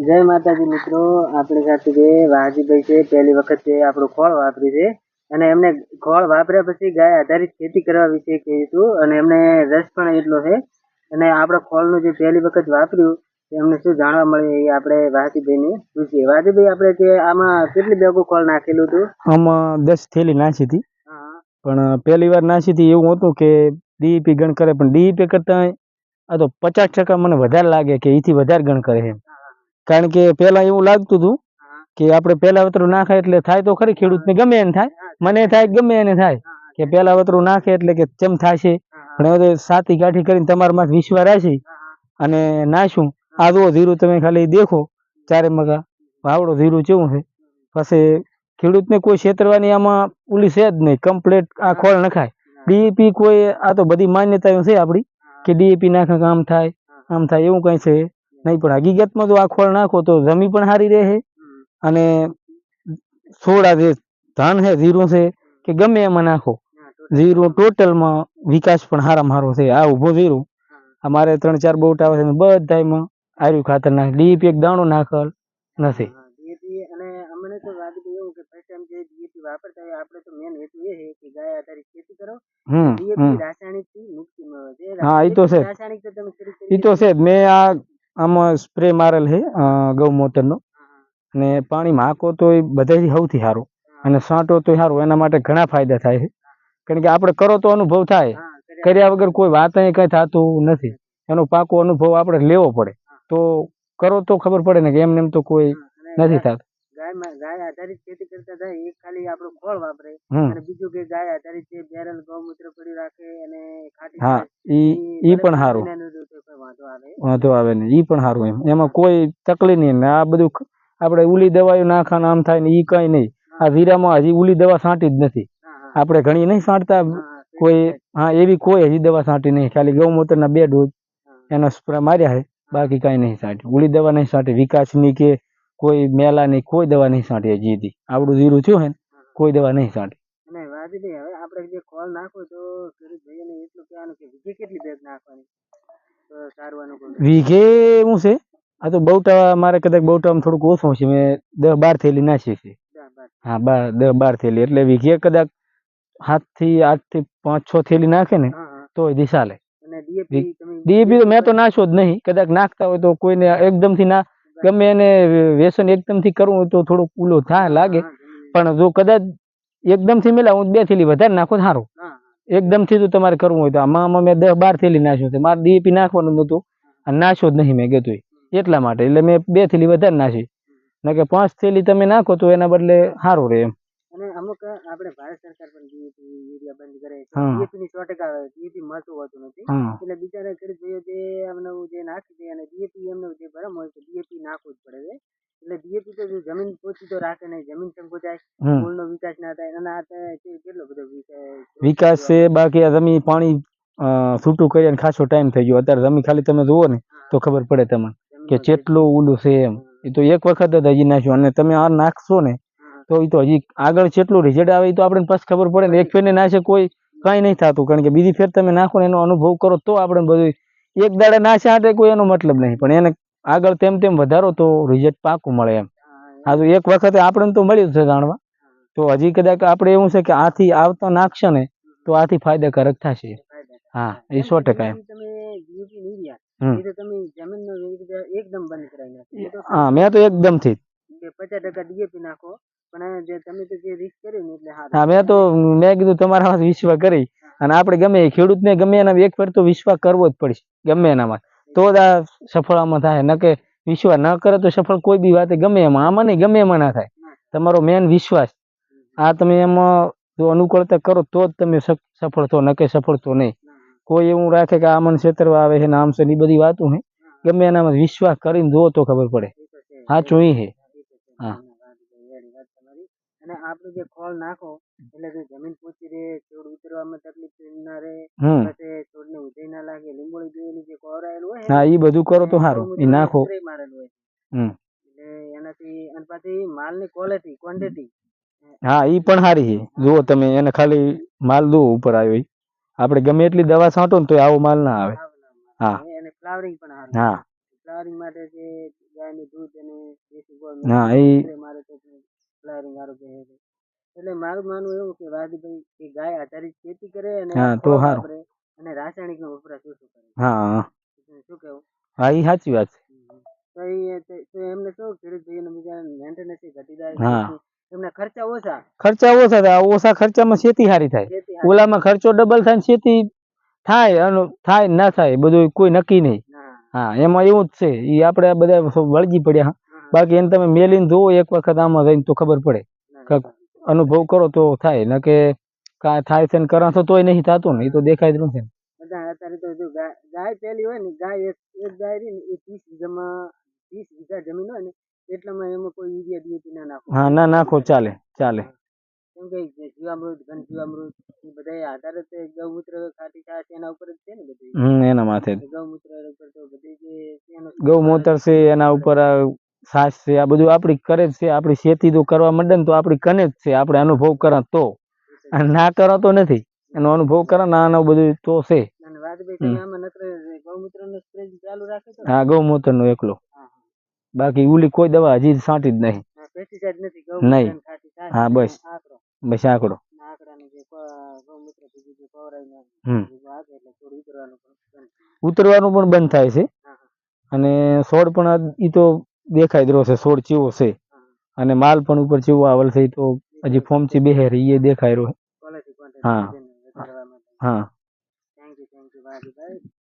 જય માતાજી મિત્રો. આપણી સાથે જે વાજીભાઈ છે પહેલી વખત છે આપણું ખોળ વાપર્યું છે. અને એમને ખોળ વાપર્યા પછી ગાય આધારિત ખેતી કરવા વિશે કહ્યું હતું અને એમને રસ પણ એટલો છે. અને આપણે ખોળનું જે પહેલી વખત વાપર્યું એમને શું જાણવા મળ્યું એ આપણે વાહજીભાઈને પૂછીએ. વાજીભાઈ આપણે જે આમાં કેટલી બેગો ખોળ નાખેલું હતું? આમાં દસ થેલી નાસી હતી. પણ પહેલી વાર નાસી હતી એવું હતું કે ડીઈપી ગણ કરે પણ ડીઈપી કરતાં આ તો પચાસ ટકા મને વધારે લાગે કે એથી વધારે ગણ કરે એમ. કારણ કે પહેલા એવું લાગતું હતું કે આપણે પહેલા વતરું નાખે એટલે થાય તો ખરી ખેડૂતને ગમે એને થાય. મને થાય ગમે એને થાય. કે પહેલા વતરું નાખે એટલે કે કેમ થશે. પણ હવે સાતી કાઠી કરીને તમારા માં વિશ્વા રાખી અને નાશું આ જુઓ ધીરું તમે ખાલી દેખો ચારે મગા. વાવડો ધીરું કેવું છે? પછી ખેડૂતને કોઈ છેતરવાની આમાં ઉલી છે જ નહીં. કમ્પ્લેટ આ ખોળ નખાય. ડીએપી કોઈ આ તો બધી માન્યતાઓ છે આપણી કે ડીએપી નાખે આમ થાય આમ થાય એવું કંઈ છે? નહીં પણ હકીકતમાં તો આ ખોળ નાખો તો જમી પણ સારી રહે અને સોડા જે ધાન છે જીરું છે કે ગમે એમાં નાખો. જીરું ટોટલમાં વિકાસ પણ સારામાં સારો છે. આ ઊભો જીરું અમારે ત્રણ ચાર બોટ આવે છે બધા એમાં આર્યું ખાતર નાખે. ડીપી એક દાણો નાખેલ નથી. ડીએપી અમને તો વાહજીભાઈ એવું કે ફર્સ્ટ ટાઈમ જે ડીએપી વાપરતા હોય આપણે તો મેન હેતુ એ છે કે ગાય આધારિત ખેતી કરો. હમ હમ ડીએપી રાસાયણિકથી મુક્તિ મળે છે. હા, ઈ તો છે. રાસાયણિક તો તમે એ તો છે મેં આ આમાં સ્પ્રે મારેલ છે અ, ગૌમૂત્રનો અને પાણીમાં હાંકો તો એ બધાથી સૌથી સારું અને છાંટો તો સારું એના માટે ઘણા ફાયદા થાય છે કારણ કે આપણે કરો તો અનુભવ થાય. કર્યા વગર કોઈ વાત અહીં કંઈ થતું નથી. એનો પાકો અનુભવ આપણે લેવો પડે. તો કરો તો ખબર પડે ને કે એમને એમ તો કોઈ નથી થતું. ગાય ગાય આધારિત ખેતી કરતા થાય એક ખાલી આપણું ખોળ વાપરે. અને બીજું કે ગાય આધારિત જે બેરલ ગૌમૂત્ર પડ્યું રાખે અને ખાટી હા ઈ ઈ પણ સારું મહિનાનું દૂધ હોય, કોઈ વાંધો આવે? ને ઈ પણ સારું એમ. એમાં કોઈ તકલીફ નહીં આ બધું આપણે ઉલી દવાઓ નાખવાનું આમ થાય ને ઈ કઈ નહીં. આ જીરામાં હજી ઉલી દવા છાંટી જ નથી. આપણે ઘણી નહીં છાંટતા. કોઈ હા એવી કોઈ હજી દવા છાંટી નહીં. ખાલી ગૌમૂત્રના બે ડોઝ એના સ્પ્રે માર્યા છે. બાકી કાંઈ નહીં છાંટ્યું. ઉલી દવા નહીં છાંટી. વિકાસની કે કોઈ મેલાની કોઈ દવા નહીં છાંટી હજી હતી આપણું જીરું થયું હે. ને કોઈ દવા નહીં છાંટી. અને વાજીભાઈ હવે આપણે જે કોલ નાખો તો ગરીબ ભાઈઓને એટલું કહેવાનું કે કેટલી બેગ નાખવાની તો સારું અનુકૂળ રહે. વીઘે શું છે? આ તો બહુટા મારે કદાચ બહુટામાં થોડુંક ઓછું છે મેં દસ બાર થેલી નાખી છે. હા બાર દસ બાર થેલી. એટલે વીઘે કદાચ સાતથી આઠથી પાંચ છ થેલી નાખે ને તો હા. તોય દી ચાલે. અને ડીએપી તો મેં તો નાખ્યો જ નહીં. કદાચ નાખતા હોય તો કોઈને એકદમથી ના ગમે એને વ્યસન એકદમથી કરવું હોય તો થોડુંક કુલો થાય લાગે. પણ જો કદાચ એકદમથી મેલા હું બે થેલી વધારે નાખો સારું. એકદમથી તો તમારે કરવું હોય તો. આમાં આમાં મેં દસ બાર થેલી નાખ્યું છે. મારે ડીએપી નાખવાનું નહોતું અને નાશો જ નહીં મેં કીધું એટલા માટે. એટલે મેં બે થેલી વધારે નાખી. ન કે પાંચ થેલી તમે નાખો તો એના બદલે સારું રહે એમ. અને અમુક આપણે ભારત સરકાર પણ ડીએપી યુરિયા બંધ કરે. ડીએપી ની સો ટકા ડીએપી મળતું હોતું નથી. એટલે બિચારા ખેડૂત ભાઈઓ જે એમને જે નાખી દે અને ડીએપી એમને જે ભરમ હોય તો ડીએપી નાખવું જ પડે છે. એટલે ડીએપી તો જમીન પોચી તો રાખે નહીં જમીન સંકોચાય મૂળનો વિકાસ ના થાય અને આ કેટલો બધો વિકાસ છે? બાકી આ જમીન પાણી છૂટું કરી અને ખાસો ટાઈમ થઈ ગયો. અત્યારે જમીન ખાલી તમે જુઓ ને તો ખબર પડે તમને કે કેટલું ઓલું છે એમ. એ તો એક વખત જ હજી નાખ્યું. અને તમે આ નાખશો ને તો એ તો હજી આગળ કેટલું રિઝલ્ટ આવે એ તો આપણે પછી ખબર પડે ને. એક ફેરને નાખે કોઈ કાંઈ નહીં થતું. કારણ કે બીજી ફેર તમે નાખો ને એનો અનુભવ કરો તો આપણે બધું એક દાડે નાખ્યા હાટે કોઈ એનો મતલબ નહીં. પણ એને આગળ તેમ તેમ વધારો તો રિઝલ્ટ પાકું મળે એમ. આ તો એક વખતે આપણે તો મળ્યું છે જાણવા. તો હજી કદાચ આપણે એવું છે કે આથી આવતા નાખશે ને તો આથી ફાયદાકારક થશે. હા એ સો ટકા એમ. હા મેં તો એકદમથી પચાસ ટકા ડીએપી નાખો પણ જે તમે તો જે રિસ્ક કર્યું ને એટલે હા મેં તો મેં કીધું તમારા વિશ્વાસ કરી. અને આપણે ગમે એ ખેડૂતને ગમે એના એક વાર તો વિશ્વાસ કરવો જ પડશે ગમે એનામાં તો જ આ સફળ આમાં થાય. ન કે વિશ્વાસ ન કરે તો સફળ કોઈ બી વાતે ગમે એમાં. આમાં નહીં ગમે એમાં ના થાય. તમારો મેન વિશ્વાસ. આ તમે એમાં જો અનુકૂળતા કરો તો જ તમે સફ- સફળ થો ન કે સફળ તો નહીં. કોઈ એવું રાખે કે આ મને છેતરવા આવે છે ને આમ છે ને એ બધી વાતો હે. ગમે એનામાં વિશ્વાસ કરીને જુઓ તો ખબર પડે. હા એ હે. હા. અને આપણે જે ખોલ નાખો એટલે જમીન પોચી રહે છોડ ઉતરવામાં તકલીફ ના રહે હમ પછી છોડને ઉધઈ ના લાગે લીંબોળી જેવી જે કોરાયેલું હોય હા એ બધું કરો તો સારું એ નાખો. હમ. એનાથી અને પાછી માલની ક્વોલિટી ક્વોન્ટિટી હા એ પણ સારી છે. જુઓ તમે એને ખાલી માલ દો ઉપર આવ્યો આપણે ગમે એટલી દવા છાંટો ને તો આવો માલ ના આવે. હા. અને ફ્લાવરિંગ પણ હા. ફ્લાવરિંગ માટે જે ગાયનું દૂધ અને દેશી ગોળ હા, મિક્સ મારે તો ફ્લાવરિંગ હારું કહે છે. એટલે મારું માનવું એવું કે વાદીભાઈ કે ગાય આધારિત ખેતી કરે અને હા, તો અને રાસાયણિક નો વપરાશ ઓછો કરે. હા. શું હા એ સાચી વાત છે. તો એ તો- તો એમને શું ખેડૂત ભાઈઓને બીજા મેન્ટેનન્સ ઘટી જાય હા. એમના ખર્ચા ઓછા. ખર્ચા ઓછા થાય ઓછા ખર્ચામાં ખેતી સારી થાય. ઓલામાં ખર્ચો ડબલ થાય ને ખેતી થાય અને થાય ના થાય બધું કોઈ નક્કી નહીં. હા એમાં એવું જ છે એ આપણે બધા વળગી પડ્યા હા, બાકી એને તમે મેલીને જુઓ એક વખત આમાં જઈને તો ખબર પડે. અનુભવ કરો તો થાય ન કે કાંઈ થાય છે ને કરા તો તોય નહીં થતું ને એ તો દેખાય જ નથી. ને. અત્યારે તો જો ગાય ગાય પેલી હોય ને ગાય એક એક ગાય રહી ને એ ત્રીસ વીઘામાં ત્રીસ વીઘા જમીન હોય ને એટલામાં એમાં કોઈ યુરિયા ડીએપી ના નાખો. હા ના નાખો ચાલે ચાલે. કેમ કે જીવામૃત ઘન જીવામૃત એ બધા આધાર જ ગૌમૂત્ર ખાટી છાશ એના ઉપર જ છે ને બધું. હમ એના માથે ગૌમૂત્ર ઉપર તો બધી જે ગૌમૂત્ર છે એના ઉપર આ છાશ છે આ બધું આપણી કરે જ છે આપણી ખેતી તો કરવા માંડે ને તો આપણી કને જ છે આપણે અનુભવ કરા તો. અને ના કરો તો નથી. એનો અનુભવ કરે ના બધું તો છે. નકર ગૌમૂત્રનું હા એકલો. બાકી ઉલી કોઈ દવા હજી છાંટી જ નહીં. હા નહીં. હા, બસ. બસ આંકડો ઉતરવાનું પણ બંધ થાય. છે. હા હા. અને છોડ પણ એ તો દેખાય જ રહ્યો છે છોડ ચીવો છે. અને માલ પણ ઉપર ચીવો આવેલ છે એ તો હજી ફોર્મથી બેહેરી એ દેખાય રહ્યો હા. હા. survived the day.